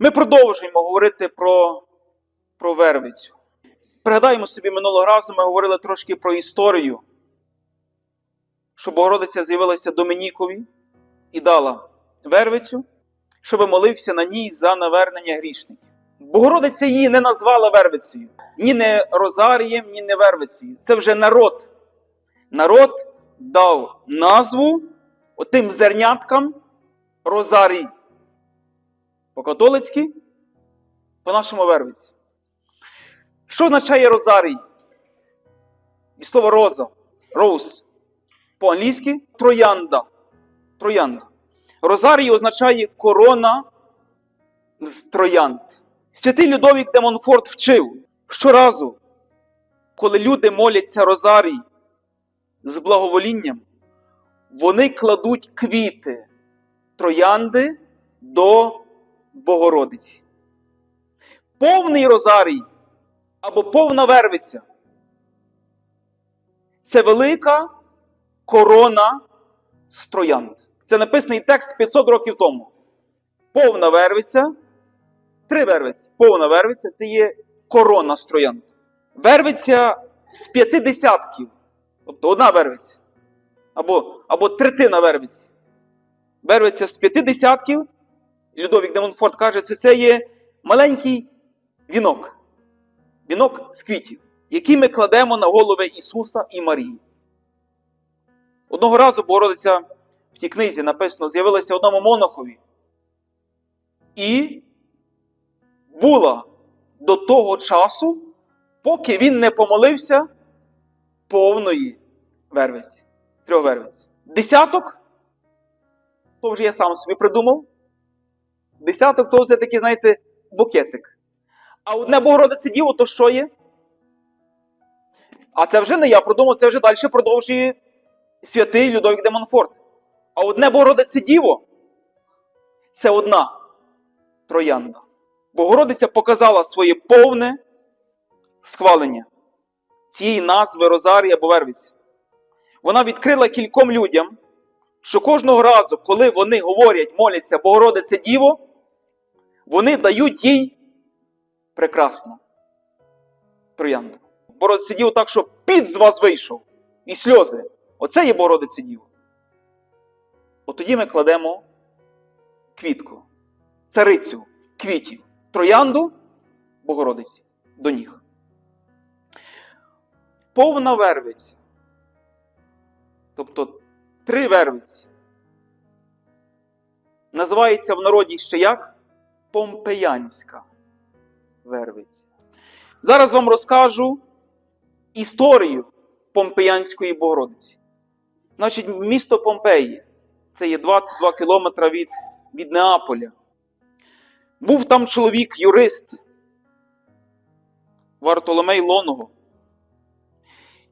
Ми продовжуємо говорити про, про Вервицю. Пригадаємо собі, минулого разу ми говорили трошки про історію, що Богородиця з'явилася Домінікові і дала Вервицю, щоб молився на ній за навернення грішників. Богородиця її не назвала Вервицею, ні не Розарієм, ні не Вервицею. Це вже народ. Народ дав назву отим зерняткам Розарій. По-католицьки, по нашому Вервиці. Що означає Розарій? І слово роза, роуз. По-англійськи троянда. Троянда. Розарій означає корона з троянд. Святий Людовік де Монфорт вчив щоразу, коли люди моляться Розарій з благоволінням, вони кладуть квіти троянди до Богородиці. Повний розарій або повна вервиця це велика корона з. Це написаний текст 500 років тому. Повна вервиця, три вервиці. Повна вервиця це є корона з троянд. Вервиця з п'яти десятків. Тобто одна вервиця. Або, або третина вервиці. Вервиця з п'яти десятків. Людовік де Монфорт каже, це, це є маленький вінок. Вінок з квітів, який ми кладемо на голови Ісуса і Марії. Одного разу Богородиця в тій книзі написано, з'явилася одному монахові. І була до того часу, поки він не помолився повної вервиці. Трьох вервиць. Десяток, то вже я сам собі придумав. Десяток то все такий, знаєте, букетик. А одне Богородице Діво, то що є? А це вже не я продумав, це вже далі продовжує святий Людовік де Монфорт. А одне Богородице Діво це одна троянда. Богородиця показала своє повне схвалення цієї назви Розарія або Вервіці. Вона відкрила кільком людям, що кожного разу, коли вони говорять, моляться Богородице Діво, вони дають їй прекрасно троянду. Богородице Діво так, що під з вас вийшов і сльози. Оце є Богородице Діво. От тоді ми кладемо квітку, царицю квітів, троянду Богородиці до ніг. Повна вервиця. Тобто три вервиці. Називається в народі ще як Помпеянська вервиця. Зараз вам розкажу історію Помпеянської Богородиці. Значить, місто Помпеї це є 22 кілометри від, від Неаполя. Був там чоловік, юрист Вартоломей Лоного,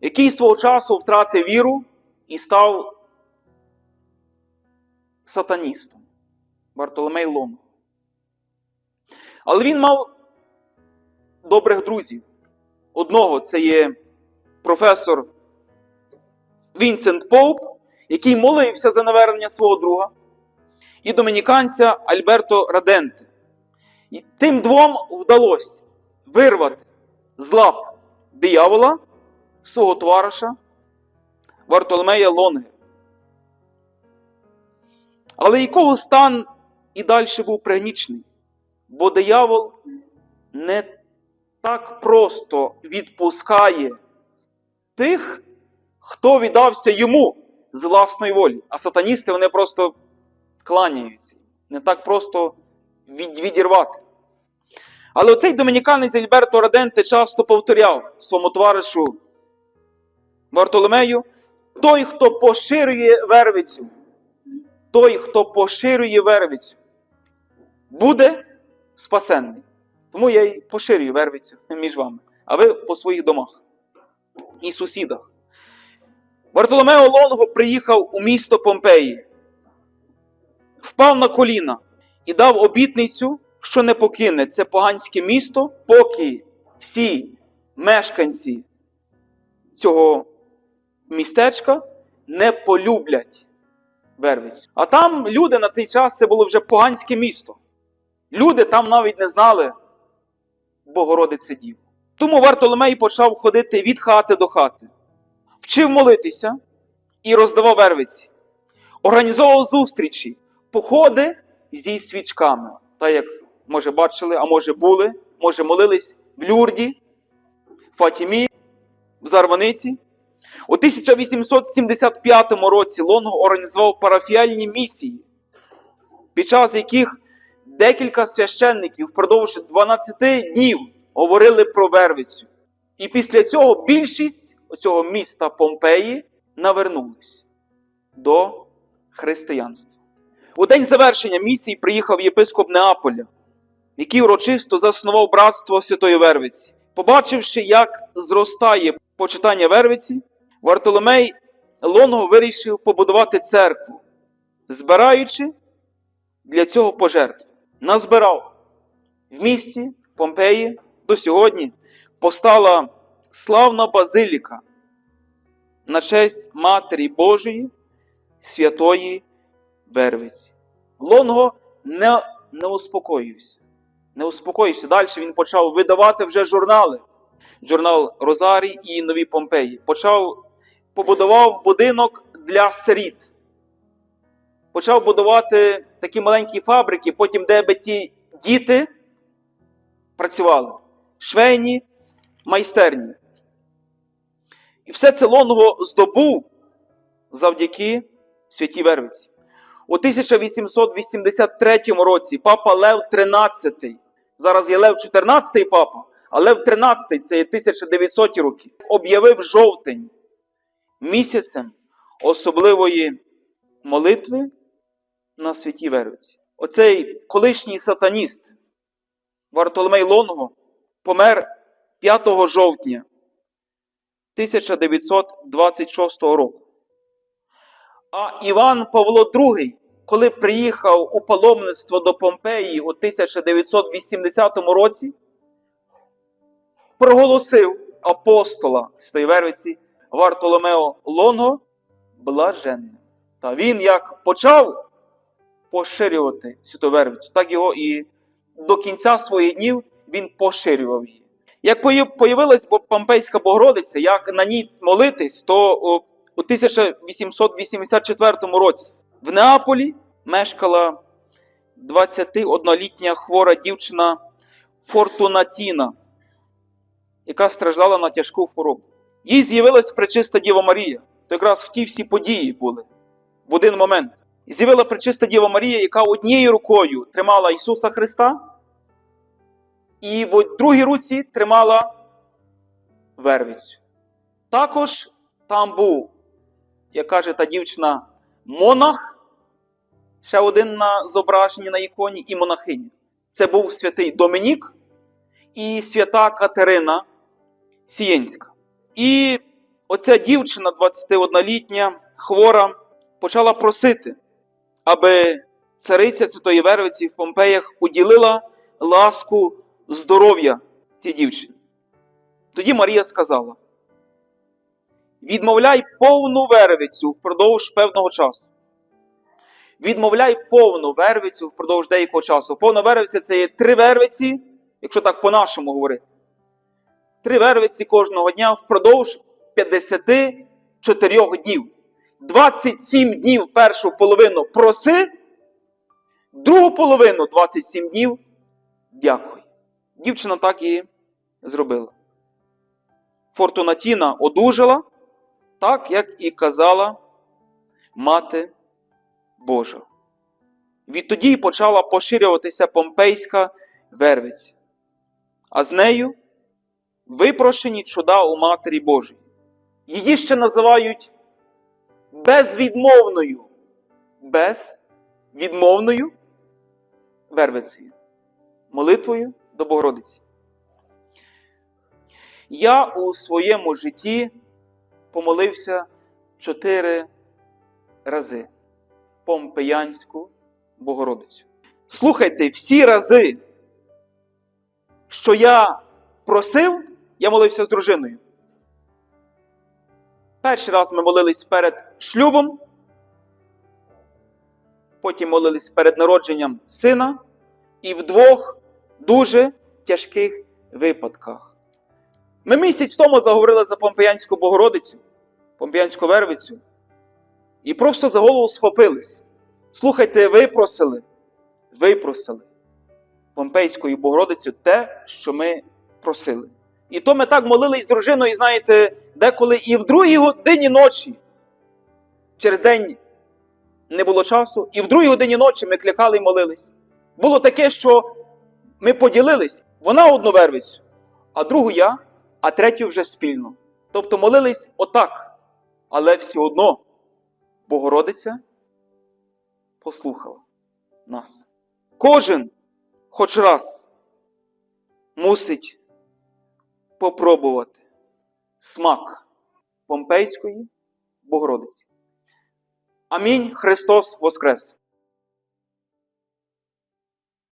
який свого часу втратив віру і став сатаністом. Вартоломей Лоного. Але він мав добрих друзів. Одного це є професор Вінсент Поуп, який молився за навернення свого друга, і домініканця Альберто Раденте. І тим двом вдалося вирвати з лап диявола свого товариша Вартоломея Лонге. Але якого стан і далі був пригнічений, бо диявол не так просто відпускає тих, хто віддався йому з власної волі. А сатаністи вони просто кланяються. Не так просто від, відірвати. Але оцей домініканець Альберто Раденте часто повторяв своєму товаришу Вартоломею, той, хто поширює вервицю, той, хто поширює вервицю, буде спасенний. Тому я й поширюю вервицю між вами, а ви по своїх домах і сусідах. Вартоломео Лонго приїхав у місто Помпеї, впав на коліна і дав обітницю, що не покине це поганське місто, поки всі мешканці цього містечка не полюблять Вервицю. А там люди на той час це було вже поганське місто. Люди там навіть не знали Богородиці Діву. Тому Вартоломей почав ходити від хати до хати, вчив молитися і роздавав вервиці, організовував зустрічі, походи зі свічками. Так як, може, бачили, а може були, може, молились в Люрді, в Фатімі, в Зарваниці. У 1875 році Лонго організував парафіальні місії, під час яких декілька священників впродовж 12 днів говорили про Вервицю. І після цього більшість цього міста Помпеї навернулись до християнства. У день завершення місії приїхав єпископ Неаполя, який урочисто заснував братство Святої Вервиці. Побачивши, як зростає почитання Вервиці, Вартоломей Лонго вирішив побудувати церкву, збираючи для цього пожертв. Назбирав в місті Помпеї до сьогодні постала славна базиліка на честь Матері Божої Святої Вервиці. Лонго не, не успокоївся. Не успокоївся. Далі він почав видавати вже журнали. Журнал Розарій і Нові Помпеї. Почав побудував будинок для сиріт. Почав будувати такі маленькі фабрики, потім, де би ті діти працювали. Швейні, майстерні. І все це Лонго здобув завдяки святій Вервиці. У 1883 році папа Лев XIII, зараз є Лев XIV папа, а Лев XIII це є 1900 роки, об'явив жовтень місяцем особливої молитви на святій Вервиці. Оцей колишній сатаніст Вартоломей Лонго помер 5 жовтня 1926 року. А Іван Павло II, коли приїхав у паломництво до Помпеї у 1980 році, проголосив апостола Святої Вервиці Вартоломео Лонго блаженним. Та він як почав поширювати Святу Вервицю, так його і до кінця своїх днів він поширював її. Як появилась Помпейська Богородиця, як на ній молитись, то у 1884 році в Неаполі мешкала 21-літня хвора дівчина Фортунатіна, яка страждала на тяжку хворобу. Їй з'явилась пречиста Діва Марія, то якраз в ті всі події були в один момент. З'явила пречиста Діва Марія, яка однією рукою тримала Ісуса Христа, і в другій руці тримала вервицю. Також там був, як каже та дівчина, монах, ще один на зображенні на іконі, і монахиня. Це був святий Домінік і свята Катерина Сієнська. І оця дівчина, 21-літня, хвора, почала просити, аби цариця Святої Вервиці в Помпеях уділила ласку здоров'я цій дівчині. Тоді Марія сказала: відмовляй повну вервицю впродовж певного часу. Відмовляй повну вервицю впродовж деякого часу. Повна вервиця це є три вервиці, якщо так по-нашому говорити. Три вервиці кожного дня впродовж 54 днів. 27 днів першу половину проси, другу половину 27 днів дякуй. Дівчина так і зробила. Фортунатіна одужала, так, як і казала Мати Божа. Відтоді почала поширюватися помпейська вервиця, а з нею випрошені чуда у Матері Божої. Її ще називають безвідмовною, безвідмовною вервицею, молитвою до Богородиці. Я у своєму житті помолився чотири рази Помпеянську Богородицю. Слухайте, всі рази, що я просив, я молився з дружиною. Перший раз ми молились перед шлюбом, потім молились перед народженням сина, і в двох дуже тяжких випадках. Ми місяць тому заговорили за Помпеянську Богородицю, Помпеянську Вервицю, і просто за голову схопились. Слухайте, випросили, випросили Помпейською Богородицю те, що ми просили. І то ми так молились з дружиною, знаєте, деколи і в другій годині ночі. Через день не було часу, і в другій годині ночі ми клякали і молились. Було таке, що ми поділились. Вона одну вервицю, а другу я, а третю вже спільно. Тобто молились отак. Але все одно Богородиця послухала нас. Кожен хоч раз мусить попробувати смак Помпейської Богородиці. Амінь. Христос Воскрес!